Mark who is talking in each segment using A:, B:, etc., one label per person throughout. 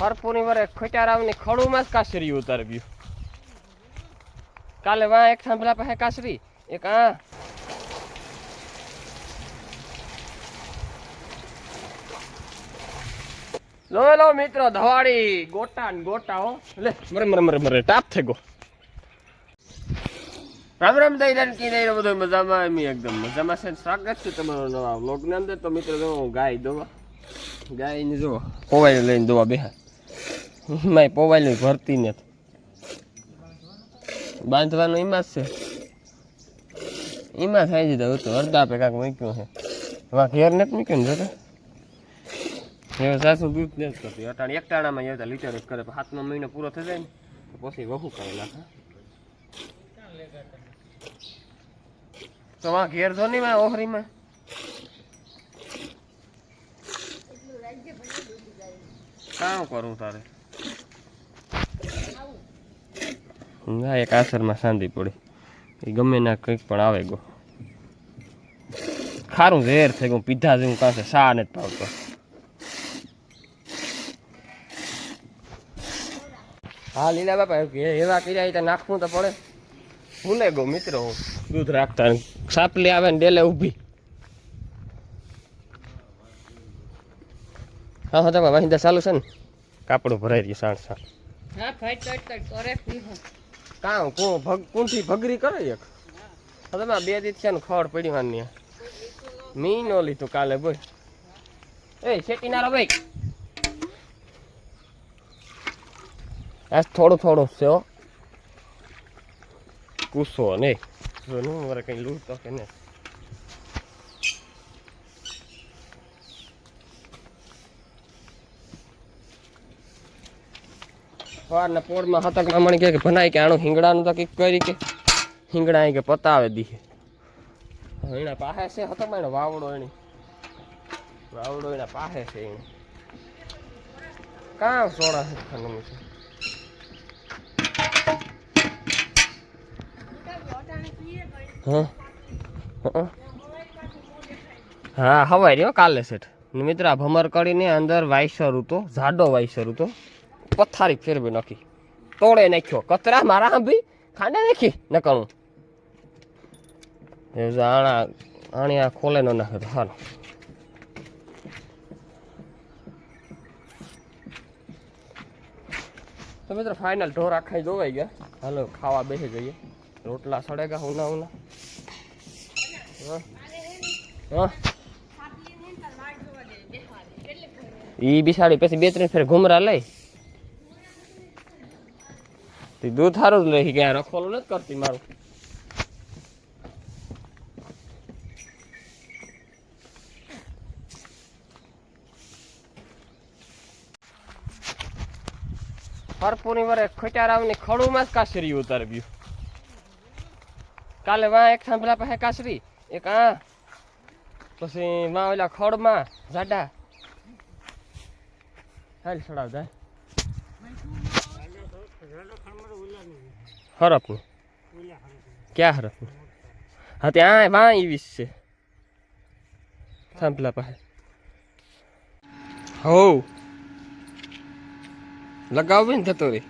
A: હરપુરની વરે ખોટારાવની ખડુમાં જ કાસરી ઉતારવ્યું કાલે વાં એક થાંભલા પાસે કાસરી, એક આ. લો લો, મિત્રો, ધવાડી. ગોટા ને ગોટા લે, મરે મરે મરે મરે, ટાપ થઈ ગયો. રામ રામ, દઈ દન કી દઈ બધું મજામાં, એમ એકદમ મજામાં છે. સ્વાગત છે તમારો નવા વ્લોગની અંદર. તો મિત્રો, જો ગાય દોવા ગાય ને જો પોવાઈ લઈને દોવા બેહા. માય પોવાઈ ભરતી નથી બાંધવાનું એમાં જ છે. એમાં થાય જતા હું તો અડધા આપે કાંક મૂક્યું છે. એમાં ઘેર નથી મૂક્યું ને જોતા? એવો સાસુ બીક નથી કરતી. અટાણ એક ટાણામાં આવતા લીટર જ કરે. હાથનો મહિનો પૂરો થઈ જાય ને, તો પછી વહુ કરે નાખે તો વા ઘેર જો નહીં માં ઓહરીમાં? કામ કરું તારે? ના એક આસરમાં શાંતિ પડી. એ ગમે ના કંઈક પણ આવે ગો. ખારું ઝેર થઈ ગયું, પીધા જેવું કાંસે સા નથી પાવતો હા, લીલા બાપા એવા કર્યા તો નાખવું તો પડે. ભૂલે ગો મિત્રો હું, દૂધ રાખતા સાપલી આવે ને ડેલે ઊભી. હા હા તમે વાહિંદા ચાલુ છે ને? કાપડું ભરાઈ રહ્યું સાણ સાણ.
B: હા ફાઈટ ફાઈટ ફાઈટ અરે
A: કાં, કોણ ભગ કુંઠી ભગરી કરે એક? તમે બે દી છે ને ખડ પડી વાની મી નો લીધું કાલે, બોલ. એ શેટી નારો ભાઈ. આ થોડું થોડું છે કૂસો નહીં જો, નું મારે કઈ લૂંટતો કે નહીં સવારના પોળમાં હતકના મણી કે ભનાય કે આનું હિંગડાનું તો કંઈક કરી કે હિંગડા કે પતાવે દીએ એના પાસે છે હતકમાં એનો વાવડો એની વાવડો એના પાસે છે એને કાં સોડા છે ખાનું છે હા? હં. હવાય રહ્યો કાલે સેઠ મિત્રા ભમર કરીને અંદર વાઈસર હતો જાડો વાઈસર હતો પથારી ફેરવી નાખી તોડે નાખ્યો કતરા મારા આંભી ખાંડે નાખી નકણું એ જો આણા આણી આ ખોલે નો નાખે તો હાલો તો મિત્રો ફાઇનલ ઢોર આખા જોવાઈ ગયા હાલો ખાવા બેસી જઈએ રોટલા સડેગા ઉના ઉના હા હા ઈ બિસાડી પછી બે ત્રણ ફેર ઘુમરા લઈ તે દૂધ સારું જ લઈ ગયા રખોલું નથી કરતી મારું. હરપુરની વરે ખોટારાવની ખડુમાં જ કાસરી ઉતારવ્યું કાલે વાં એક થાંભલા પાસે કાસરી, એક આ, પછી વાં ઓલા ખડમાં જાડા હાલ ચડાવ જાય હરપનું ક્યાં હરપનું હા ત્યાં વાં એવી છે થાંભલા પાસે હો લગાવવી ને થતો રે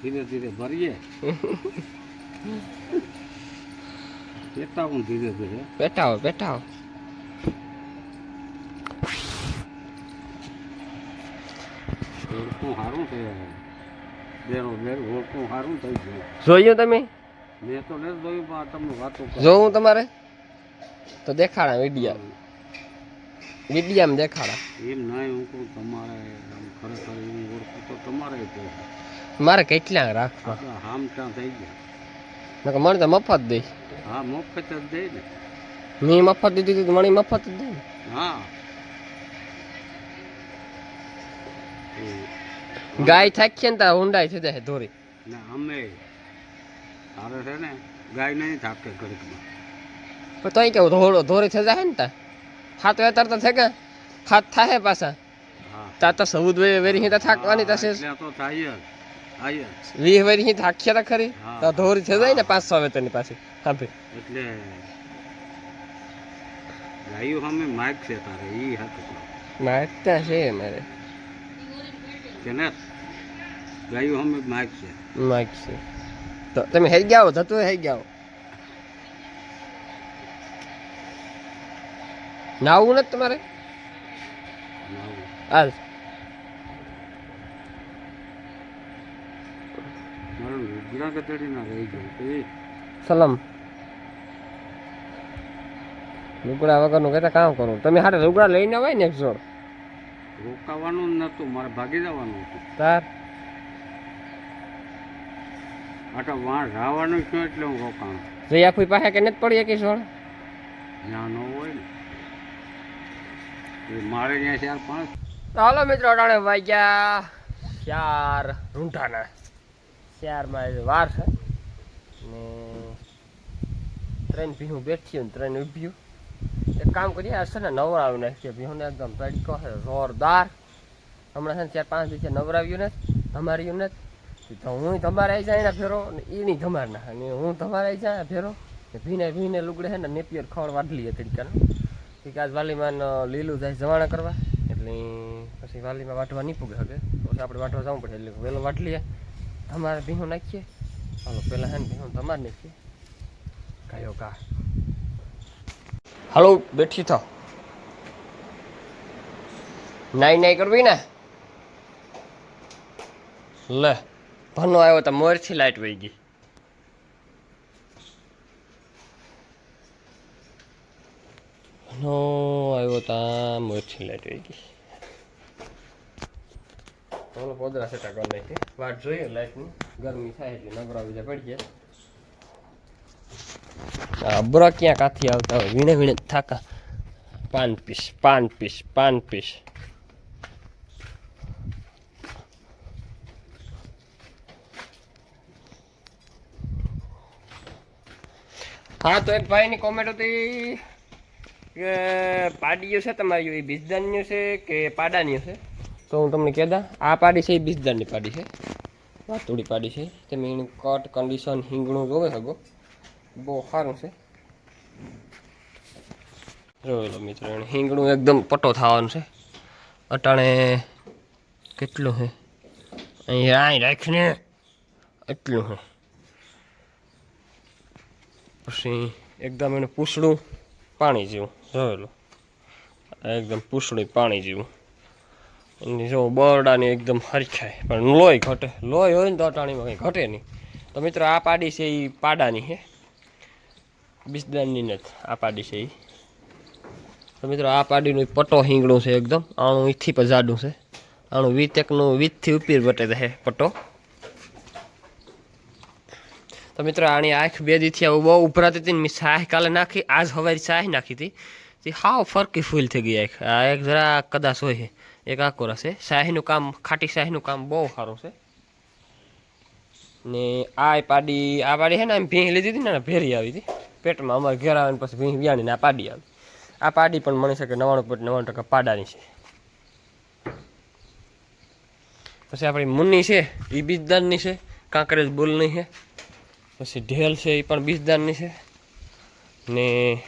C: ધીરે ધીરે ભરીએ પેટા પણ ધીરે ધીરે
A: બેઠાઓ બેઠાઓ
C: ઓળખું સારું છે ઓળખું સારું થઈ ગયું.
A: જોયું તમે?
C: મેં તો નથી જોયું પણ તમને વાતો.
A: જોવું તમારે? તો દેખાડા વિડિયા. વિડિયામાં દેખાડા.
C: એમ નહીં હું કહું તમારે ખરેખર એવી ઓળખું તો તમારે
A: મારે કેટલા રાખવા?
C: હામ ત્યાં થઈ ગયા.
A: મને તો મફત દઈ
C: હા મફત જ દે ને.
A: મેં મફત દીધી તો મને મફત જ દે ને.
C: હા.
A: ગાય થાકીએ ને ત્યાં ઊંડાઈ થઈ જાય ધોરી
C: ને અમે તારે છે ને ગાય નહીં થાકે ઘડીકમાં
A: પણ તોય કેવું ધોરો ધોરી થઈ જાય ને ત્યાં હાથ વેતર તો થાય કે હાથ થાય પાછા
C: હા
A: તા તો સૌદ વેરી અહીં તો થાકવાની થશે
C: એટલે તો થાય જ થાય જ
A: વીસ વેરી અહીં થાક્યા તો ખરી
C: હા.
A: તો ધોરી થઈ જાય ને પાંચ છ વેતરની પાછી હા
C: એટલે ગાયું સામે માગ છે તારે ઈ હતું
A: મારતા છે મારે
C: કે ગાયું અમે માગ છે.
A: માઇક છે. તો તમે હેઈ ગયા હો થતું હેઈ ગયા નાવું નથી તમારે. હાલ. સલામ. લુગડા વગરનું કહેતા કામ કરું. તમે હારે લુગડા લઈને આવે ને એક જોડ.
C: રોકાવાનું જ નહોતું મારે ભાગી જવાનું હતું.
A: તાર?
C: આટલા વાણ રાવાનું છું એટલે હું રોકાણ?
A: જઈ ફૂઈ પાસે કે નથી પડી કે સોળ?
C: જ્યાં ન હોય ને. મારે ત્યાં ચાર પાંચ.
A: તો હાલો મિત્રો અટાણે વાગ્યા ચાર રૂંઢાના. ચારમાં વાર છે. ને ત્રણ ભીનું બેઠ્યું ને ત્રણ ઊભ્યું એક કામ કરીએ, આ છે ને નવરાવી નાખીએ ભીહોને એકદમ તડકો છે જોરદાર. હમણાં છે ને ચાર પાંચ દિવસે નવરાવ્યું ને ધમાર્યું ને તો હું તમારે આવી જાય એના ફેરો ને એ નહીં તમારે ના અને હું તમારે આવી જાય ફેરો ભીને ભીને લુગડે છે ને નેપિયર ખવડ વાટલી તરીકાનું કે આજ વાલીમાં લીલું જાય જવાણા કરવા. એટલે પછી વાલીમાં વાટવા નહીં પૂગે હવે પછી આપણે વાટવા જવું પડે, એટલે વહેલો વાટ લઈએ તમારે ભીનું નાખીએ. હાલો પહેલાં હે ને ભીનું તમારે નાખીએ. કયો કા હાલો, બેઠી થાવ નાઈ નાઈ કરવી ને? લે ભનો આવ્યો તો મોરથી લાઈટ વહી ગઈ. ભનો આવ્યો તા મોરથી લાઈટ વહી ગઈ. ચાલો પોદરા સેટા કરી નાખીએ વાટ જોઈએ, લાઈટની. ગરમી થાય એટલે નબરા બીજા પડી જાય અબરા ક્યાં કાથી આવતા હોય? વીણે વીણે થાકા. પાન પીસ પાન પીસ પાન પીસ હા, તો એક ભાઈની કોમેન્ટ હતી કે પાડીયું છે તમારી, એ બીજદાનનું છે કે પાડાનું છે? તો હું તમને કહેતા આ પાડી છે, એ બીજદાનની પાડી છે. વાતુડી પાડી છે. તમે એની કટ કન્ડિશન હિંગણું જોવે શકો બહુ સારું છે જોયેલો મિત્ર એને હિંગણું એકદમ પટો થવાનું છે. અટાણે કેટલું છે? અહીં અહીં રાખીને એટલું છે. પછી એકદમ એનું પૂછડું પાણી જેવું જોયેલું એકદમ પૂછડું પાણી જેવું. એની જો બરડાની એકદમ હરખાય, પણ લોહી ઘટે. લોહી હોય ને તો અટાણીમાં કંઈ ઘટે નહીં. તો મિત્રો, આ પાડી છે એ પાડાની છે. બિસ્દાનની નથી આ પાડી છે એ તો મિત્રો, આ પાડીનું પટો હિંગણું છે એકદમ. આણું ઈથી પણ જાડું છે. આણું વીત એકનું વીતથી ઉપીર વટે છે પટો. તો મિત્રો, આની આંખ બે દીથી આવું બહુ ઉભરાતી હતી ને મેં સાહ કાલે નાખી, આજ હવારી સાહ નાખી હતી. તે હાવ ફરકી ફૂલ થઈ ગઈ આંખ. આ એક જરા કદાચ હોય એક આકોરા છે. શાહીનું કામ, ખાટી શાહીનું કામ બહુ સારું છે. ને આ પાડી આ પાડી છે ને એમ ભીંગ લીધી હતી ને, ભેરી આવી હતી. પેટમાં અમારે ઘેર આવે ને પછી ભીંગ વ્યાણી ને આ પાડી આવે. આ પાડી પણ મળી શકે નવાણું પોઈન્ટ નવ્વાણું ટકા પાડાની છે. પછી આપણી મુન્ની છે એ બીજદારની છે, કાંકરેજ બોલની છે. પછી ઢેલ છે એ પણ બીજદારની છે. ને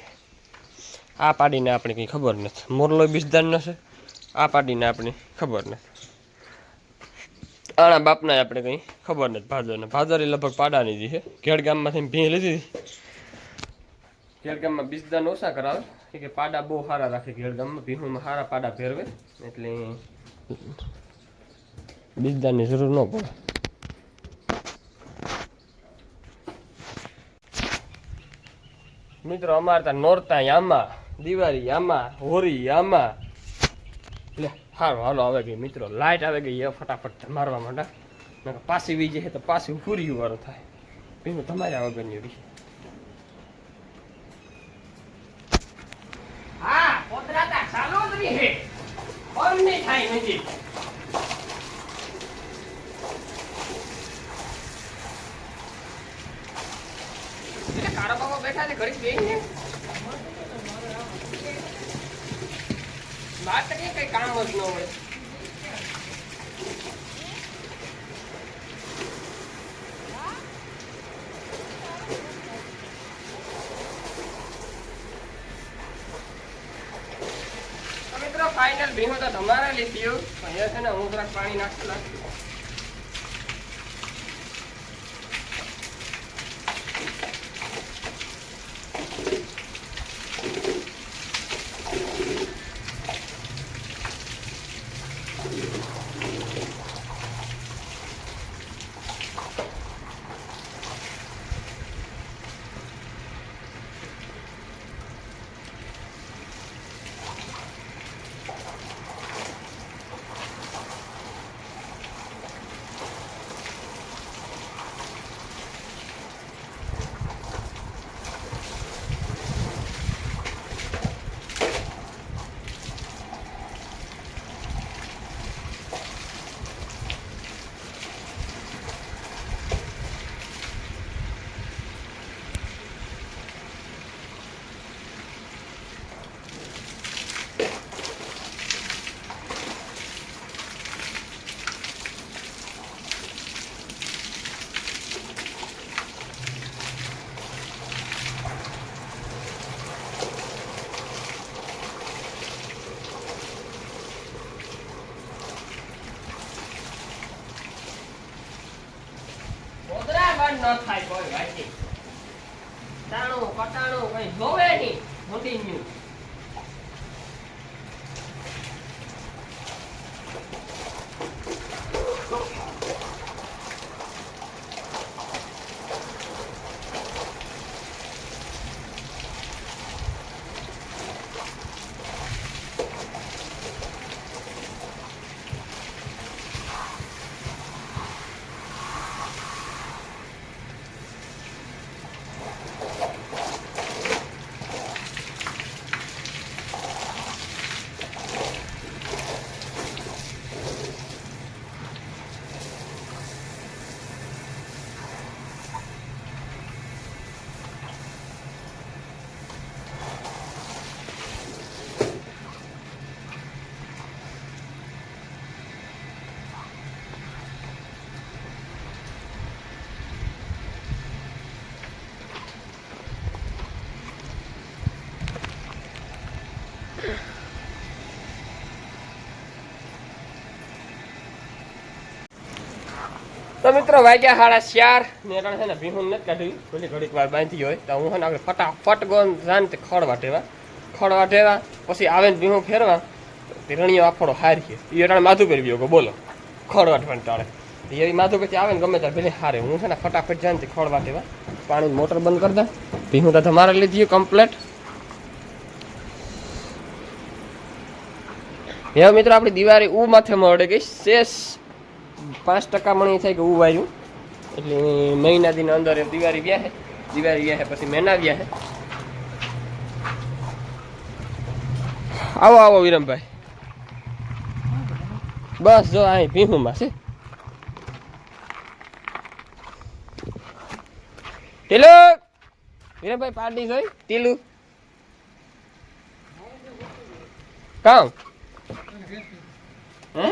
A: આ પાડીને આપણે કંઈ ખબર નથી. મોરલો બીજદારનો છે, આ પાડીને આપણે ખબર નથી. આણા બાપના આપણે કંઈ ખબર નથી. ભાદરને. ભાદર એ લગભગ પાડાની છે. ઘેડ ગામમાંથી ભીં લીધી. હતી ઘેડ ગામમાં બીજદાન ઓછા કરાવે. કે કે પાડા બહુ સારા રાખે ઘેડ ગામમાં ભીહુમાં સારા પાડા ફેરવે એટલે બીજદાનની જરૂર ન પડે. મિત્રો, અમારે ત્યાં નોરતા આમાં દિવાળી આમાં હોળી આમાં લે સારું હાલો, આવે ગઈ મિત્રો. લાઇટ આવે ગઈ એ ફટાફટ મારવા માટે નકર પાછી વી જાય તો પાછી પૂરી વાળું થાય. બીજું તમારે આ વગરની રહી હા પોતરાતા ચાલો જ રહી થાય નથી એટલે કારા બાબા બેઠા છે ઘડી બેહીને વાત કરીએ કઈ કામ જ ન હોય ફાઇનલ ભીમો તો તમારે લીધી પણ છે ને હું થોડાક પાણી નાખતો નાખી તો મિત્રો, વાગ્યા સાડા ચાર. ને એટલે છે ને ભીહું નથી કાઢ્યું. પેલી ઘડીક વાર બાંધી હોય. તો હું છે આગળ ફટાફટ ગોન જાન તે ખડ ટેવા ખડ વાટેવા પછી આવે ને ભીહું ફેરવા. તે રણીયો આફોડો હારી એ અટાણે માથું કરી ગયો બોલો, ખડ વાટવાનું ટાળે એવી માથું પછી આવે ને ગમે ત્યારે પેલી હારે. હું છે ને ફટાફટ જાણ તે ખડ વાટેવા પાણી મોટર બંધ કરી દે ભીહું તો તમારે લીધી કમ્પ્લેટ હવે મિત્રો, આપણી દિવાળી ઉ માથે મળે ગઈ. શેષ પાંચ ટકા મણી થાય કે ઉ આવ્યું એટલે મહિના દિન અંદર એ દિવાળી વ્યાહે દિવાળી વ્યાહે પછી મહિના વ્યાહે આવો આવો, વિરમભાઈ. બસ જો અહીં ભીહુમાં છે. ટીલુ વિરમભાઈ પાર્ટી જોઈ? ટીલુ કામ? હે?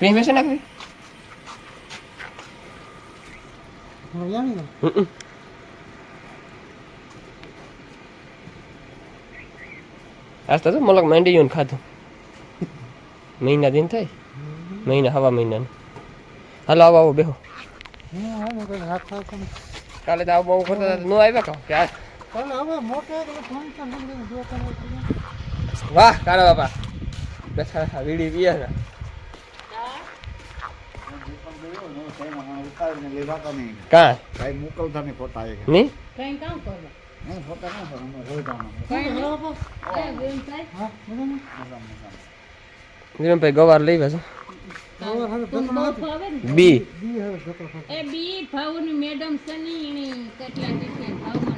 A: ભીહ વેસે નાખવી આજ તો મલક માંડી ગયું ખાધું મહિના દિન થાય મહિના હવા મહિનાનું હાલો આવો આવો બેહો કાલે તો આવું બહુ કરતા હતા, નો આવ્યા કહો કે વાહ કાળા બાપા બેઠા વીડી પીએ ને કાં?
C: મોકલતા નહીં ફોટા એક
A: નહીં
B: કઈ કામ કરવા
C: નહીં ફોટા ના અમે.
A: વિરમભાઈ ગવાર લઈ
B: ને?
A: બી.
B: એ બી ભાવની મેડમ છે ને કેટલા ભાવમાં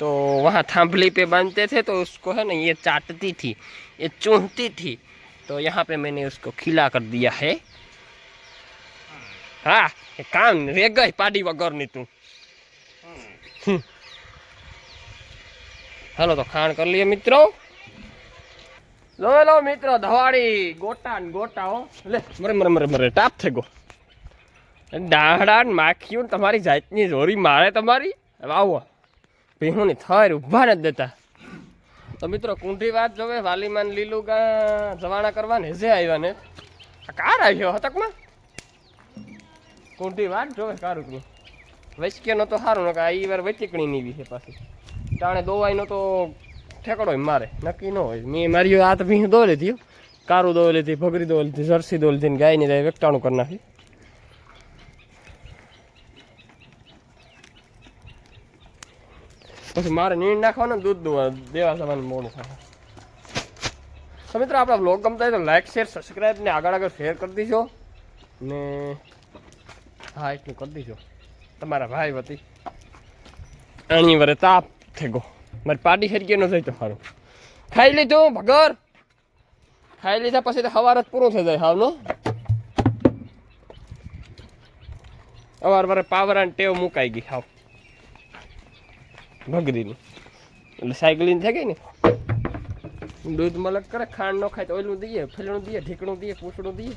A: तो वहाँ थाम्भली पे बांधते थे तो उसको है ना ये चाटती थी ये चूहती थी तो यहाँ पे मैंने उसको खिला कर दिया है હા એ કામ રે ગઈ પાડી વગરની તું હમ. હાલો તો ખાણ કરી લઈએ મિત્રો લો લો મિત્રો ધવાડી ગોટા ને ગોટા હો લે મરે મરે મરે મરે ટાપ થઈ ગો દાહડા ને માખીઓ ને તમારી જાતની જોરી મારે તમારી હવે આવો ભીહું ની થર ઊભા નથી દેતા. તો મિત્રો, કુંઢી વાત જોવે વાલીમાન લીલું ગા જવાણા કરવા ને જે આવ્યા ને. કાર આવ્યો હતકમાં? કુંઢી વાત જોવે કારુકની વૈશ્કેનો તો સારું નકા આ વાર વૈચકણી ની છે પાછી. તાણે દોવાઈનો તો ઠેકડો મારે. નક્કી ન હોય. મેં મારી આ તો ભીં દો લીધી કારું દોરી લીધી, ભગરી દોરી લીધી, જર્સી દોરી લીધી ગાયની જાય વેકટાણું કરી નાખી. પછી મારે નીણ નાખવાનું દૂધ દોવા, દેવા સમાન મોડું થાય. તો મિત્રો, આપણા બ્લોગ ગમતા હોય તો લાઈક શેર સબસ્ક્રાઈબ ને આગળ આગળ શેર કરી દીજો. ને હા, એટલું કરી દીજો. તમારા ભાઈ વતી. આની વરે તાપ થઈ ગયો. મારી પાર્ટી હરકી ન થઈ તમારું ખાઈ લીધું, ભગર. ખાઈ લીધા પછી તો સવાર જ પૂરું થઈ જાય હાવનો અવાર વારે અને ટેવ મુકાઈ ગઈ, હાવ. ભગરીની એટલે સાયકલિંગ થઈ ગઈ ને દૂધ મલક કરે ખાંડ ન ખાય તો ઓલું દઈએ, ફેલણું દઈએ, ઢીકણું દઈએ, પૂછડું દઈએ.